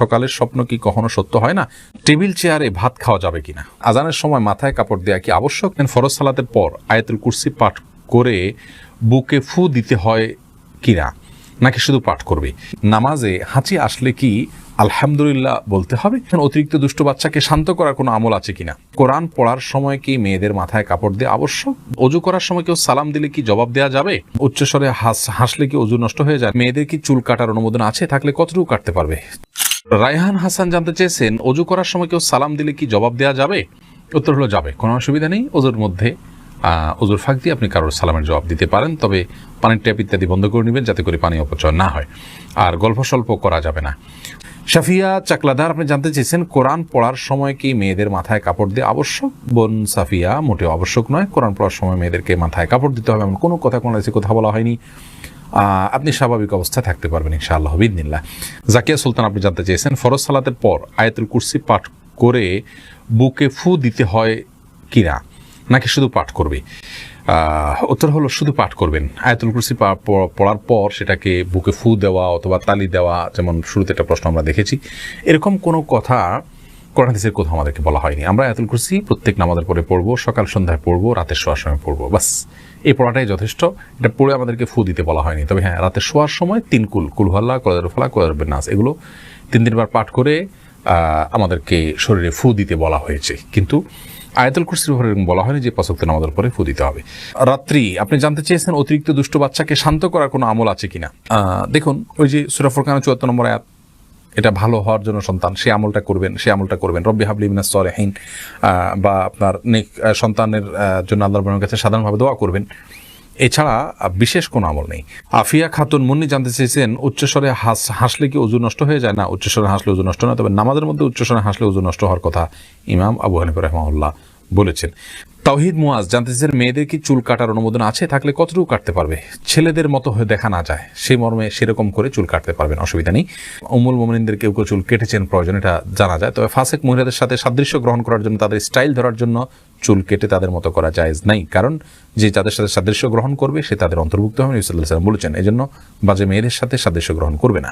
সকালের স্বপ্ন কি কখনো সত্য হয় না? টেবিল চেয়ারে ভাত খাওয়া যাবে কিনা? আজানের সময় মাথায় কাপড় দেওয়া কি আবশ্যক? ফরজ সালাতের পর আয়াতুল কুরসি পাঠ করে বুকে ফু দিতে হয় কিনা? নাকি শুধু পাঠ করবে? নামাজে হাঁচি আসলে কি আলহামদুলিল্লাহ বলতে হবে? অতিরিক্ত দুষ্ট বাচ্চাকে শান্ত করার কোনো আমল আছে কিনা? কোরআন পড়ার সময় কি মেয়েদের মাথায় কাপড় দেওয়া আবশ্যক? অজু করার সময় কেউ সালাম দিলে কি জবাব দেওয়া যাবে? উচ্চস্বরে হাস, হাসলে কি অজু নষ্ট হয়ে যায়? মেয়েদের কি চুল কাটার অনুমোদন আছে? থাকলে কতটুকু কাটতে পারবে? রায়হান হাসান জানতে চেয়েছেন, অজু করার সময় কেউ সালাম দিলে কি জবাব দেওয়া যাবে? উত্তর হলো, যাবে, কোনো অসুবিধা নেই, অজুর মধ্যে অজুর ফাঁক দিয়ে আপনি কারোর সালামের জবাব দিতে পারেন, তবে পানির ট্যাপ ইত্যাদি বন্ধ করে নেবেন যাতে করে পানি অপচয় না হয়। আর গল্প স্বল্প করা যাবে না। সাফিয়া চাকলাদার, আপনি জানতে চেয়েছেন, কোরআন পড়ার সময় কি মেয়েদের মাথায় কাপড় দিয়ে আবশ্যক? বোন সাফিয়া, মোটেও আবশ্যক নয়, কোরআন পড়ার সময় মেয়েদেরকে মাথায় কাপড় দিতে হবে, এমন কোনো কথা কোনো কথা বলা হয়নি। আপনি স্বাভাবিক অবস্থায় থাকতে পারবেন, ইনশাআল্লাহ বিদিনিল্লাহ জাকিয়া সুলতান, আপনি জানতে চেয়েছেন, ফরজ সালাতের পর আয়াতুল কুরসি পাঠ করে বুকে ফু দিতে হয় কিনা? নাকি শুধু পাঠ করবে? উত্তর হলো শুধু পাঠ করবেন। আয়াতুল কুরসি পড়ার পর সেটাকে বুকে ফু দেওয়া অথবা তালি দেওয়া, যেমন শুরুতে একটা প্রশ্ন আমরা দেখেছি, এরকম কোনো কথা কোরআন হাদিসের কোথাও আমাদেরকে বলা হয়নি। আমরা আয়াতুল কুরসি প্রত্যেক নামাজের পরে পড়ব, সকাল সন্ধ্যায় পড়ব, রাতের শোয়ার সময় পড়ব বাস এই পড়াটাই যথেষ্ট। এটা পড়ে আমাদেরকে ফু দিতে বলা হয়নি। তবে হ্যাঁ রাতে শোয়ার সময় তিন কুল কুলহাল্লা কোলাদের ফলা কোলাদের নাস এগুলো তিন দিনবার পাঠ করে আমাদেরকে শরীরে ফু দিতে বলা হয়েছে। কিন্তু আয়াতুল কুরসির উপরে বলা হয়নি যে পাঁচক্ত নামাজের পরে ফু দিতে হবে। রাত্রি, আপনি জানতে চেয়েছেন অতিরিক্ত দুষ্ট বাচ্চাকে শান্ত করার কোনো আমল আছে কিনা? দেখুন, ওই যে সুরাফর খানের চুয়াত্তর নম্বর আয়াত, এটা ভালো হওয়ার জন্য সন্তান, সে আমলটা করবেন, সে আমলটা করবেন। রব্বি হাবলি মিনাস সরেহীন বা আপনার সন্তানের জন্য আল্লাহর কাছে সাধারণভাবে দোয়া করবেন। এছাড়া বিশেষ কোনো আমল নেই। আফিয়া খাতুন মুন্নি জানতে চেয়েছেন, উচ্চস্বরে হাস, হাসলে কি উজু নষ্ট হয়ে যায়? না, উচ্চস্বরে হাসলে উজু নষ্ট না তবে নামাজের মধ্যে উচ্চস্বরে হাসলে উজু নষ্ট হওয়ার কথা ইমাম আবু হানিফ রহমাউল্লাহ বলেছেন। তাওহিদ মুয়াজ জানতে চেয়েছেন, মেয়েদের কি চুল কাটার অনুমোদন আছে? থাকলে কতটুকু কাটতে পারবে? ছেলেদের মতো হয়ে দেখা না যায়, সেই মর্মে সেরকম করে চুল কাটতে পারবেন, অসুবিধা নেই। অমুল মোমিনদের কেউ কেউ চুল কেটেছেন, প্রয়োজন এটা জানা যায়, তবে ফাসেক মহিলাদের সাথে সাদৃশ্য গ্রহণ করার জন্য, তাদের স্টাইল ধরার জন্য চুল কেটে তাদের মতো করা জায়েজ নাই। কারণ যে তাদের সাথে সাদৃশ্য গ্রহণ করবে, সে তাদের অন্তর্ভুক্ত হবে ইসুল্লাহ সাল্লাম বলেছেন। এই জন্য বাজে মেয়েদের সাথে সাদৃশ্য গ্রহণ করবে না।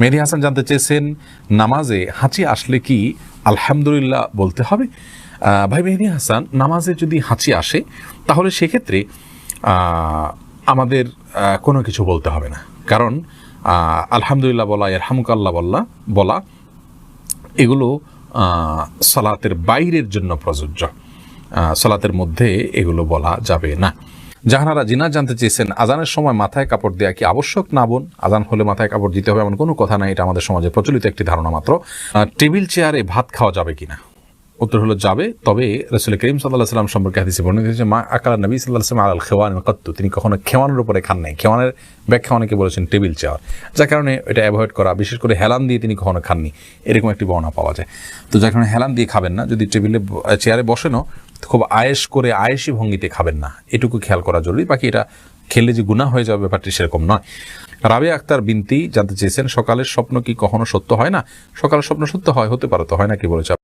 মেহেদি হাসান জানতে চেয়েছেন, নামাজে হাঁচি আসলে কি আলহামদুলিল্লাহ বলতে হবে? ভাই মেহেদি হাসান, নামাজে যদি হাঁচি আসে, তাহলে সেক্ষেত্রে আমাদের কোনো কিছু বলতে হবে না। কারণ আলহামদুলিল্লাহ বলা এরহামুকাল্লাহ বল্লা বলা, এগুলো সালাতের বাইরের জন্য প্রযোজ্য। সালাতের মধ্যে এগুলো বলা যাবে না। জাহানারা জিনা জানতে চেয়েছেন, আজানের সময় মাথায় কাপড় দেওয়া কি আবশ্যক না বোন? আজান হলে মাথায় কাপড় দিতে হবে এমন কোনো কথা নাই, এটা আমাদের সমাজে প্রচলিত একটি ধারণা মাত্র। টেবিল চেয়ারে ভাত খাওয়া যাবে কিনা? উত্তর হলো যাবে, তবে রসুল করিম সাল্লাহ সাল্লাম সম্পর্কে হাদিসে বর্ণিত হয়েছে, মা আকালা নবী সাল্লাহ সাল্লাম আল খেওয়ান কত্তু। তিনি কখনো খেওয়ানের উপরে খান নাই। খেওয়ানের ব্যাখ্যা অনেকে বলেছেন টেবিল চেয়ার। যার কারণে এটা অ্যাভয়েড করা, বিশেষ করে হেলান দিয়ে তিনি কখনো খাননি। এরকম একটি বর্ণনা পাওয়া যায়। তো যার কারণে হেলান দিয়ে খাবেন না। যদি টেবিলে চেয়ারে বসেনও খুব আয়েস করে আয়েসি ভঙ্গিতে খাবেন না। এটুকু খেয়াল করা জরুরি। বাকি এটা খেলে যে গুণা হয়ে যাবে ব্যাপারটি সেরকম নয়। রাবে আক্তার বিনতি জানতে চেয়েছেন, সকালের স্বপ্ন কি কখনো সত্য হয় না? সকালের স্বপ্ন সত্য হয়, হতে পারে তো, হয় না কি বলেছে?